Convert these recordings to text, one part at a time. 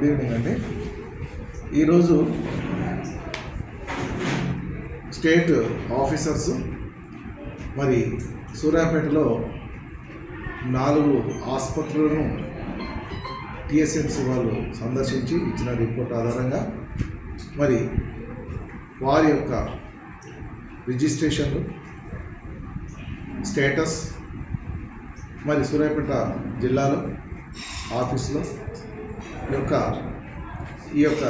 Good evening అండి. ఈరోజు state officers మరి సూర్యాపేటలో నాలుగు ఆసుపత్రులను టిఎస్ఎంసీ వాళ్ళు సందర్శించి ఇచ్చిన రిపోర్ట్ ఆధారంగా మరి వారి యొక్క రిజిస్ట్రేషన్లు స్టేటస్ మరి సూర్యాపేట జిల్లాలో ఆఫీస్లో యొక్క ఈ యొక్క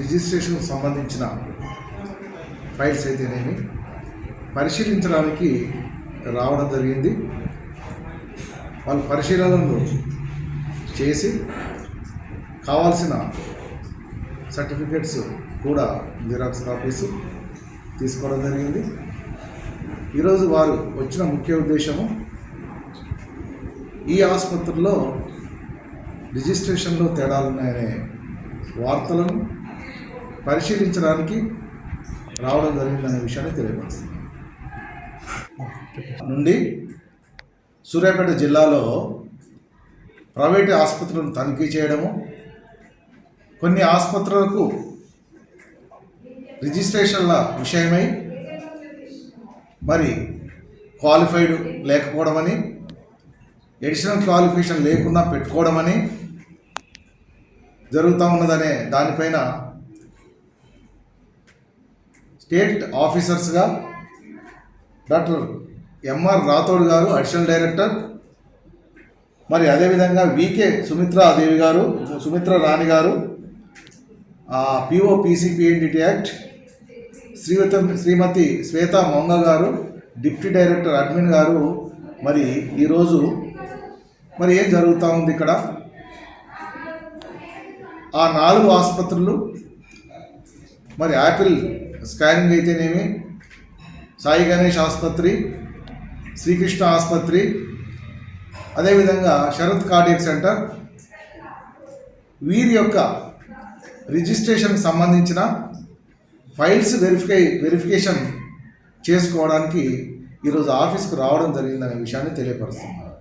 రిజిస్ట్రేషన్ సంబంధించిన ఫైల్స్ అయితేనేమి పరిశీలించడానికి రావడం జరిగింది. వాళ్ళు పరిశీలనలు చేసి కావాల్సిన సర్టిఫికెట్స్ కూడా జిరాక్స్ కాపీస్ తీసుకోవడం జరిగింది. ఈరోజు వారు వచ్చిన ముఖ్య ఉద్దేశము ఈ ఆసుపత్రిలో రిజిస్ట్రేషన్లో తేడాలున్నాయనే వార్తలను పరిశీలించడానికి రావడం జరిగిందనే విషయాన్ని తెలియపరుస్తుంది నుండి సూర్యాపేట జిల్లాలో ప్రైవేట్ ఆసుపత్రులను తనిఖీ చేయడము కొన్ని ఆసుపత్రులకు రిజిస్ట్రేషన్ల విషయమై మరి క్వాలిఫైడ్ లేకపోవడమని ఎడిషనల్ క్వాలిఫికేషన్ లేకుండా పెట్టుకోవడమని జరుగుతూ ఉన్నదనే దానిపైన state ఆఫీసర్స్గా doctor MR Rathod garu additional director మరి అదేవిధంగా వికే సుమిత్రాదేవి గారు సుమిత్ర రాణి గారు PO PCPNDT act Shrimati Shrimati Swetha Monga గారు డిప్యూటీ డైరెక్టర్ అడ్మిన్ గారు మరి ఈరోజు మరి ఏం జరుగుతూ ఉంది ఇక్కడ? ఆ నాలుగు ఆసుపత్రులు మరి యాపిల్ స్కానింగ్ అయితేనేమి సాయి గణేష్ ఆసుపత్రి శ్రీకృష్ణ ఆసుపత్రి అదేవిధంగా శరత్ కార్డియక్ సెంటర్ వీరి యొక్క రిజిస్ట్రేషన్కి సంబంధించిన ఫైల్స్ వెరిఫై వెరిఫికేషన్ చేసుకోవడానికి ఈరోజు ఆఫీస్కి రావడం జరిగిందనే విషయాన్ని తెలియపరుస్తున్నారు.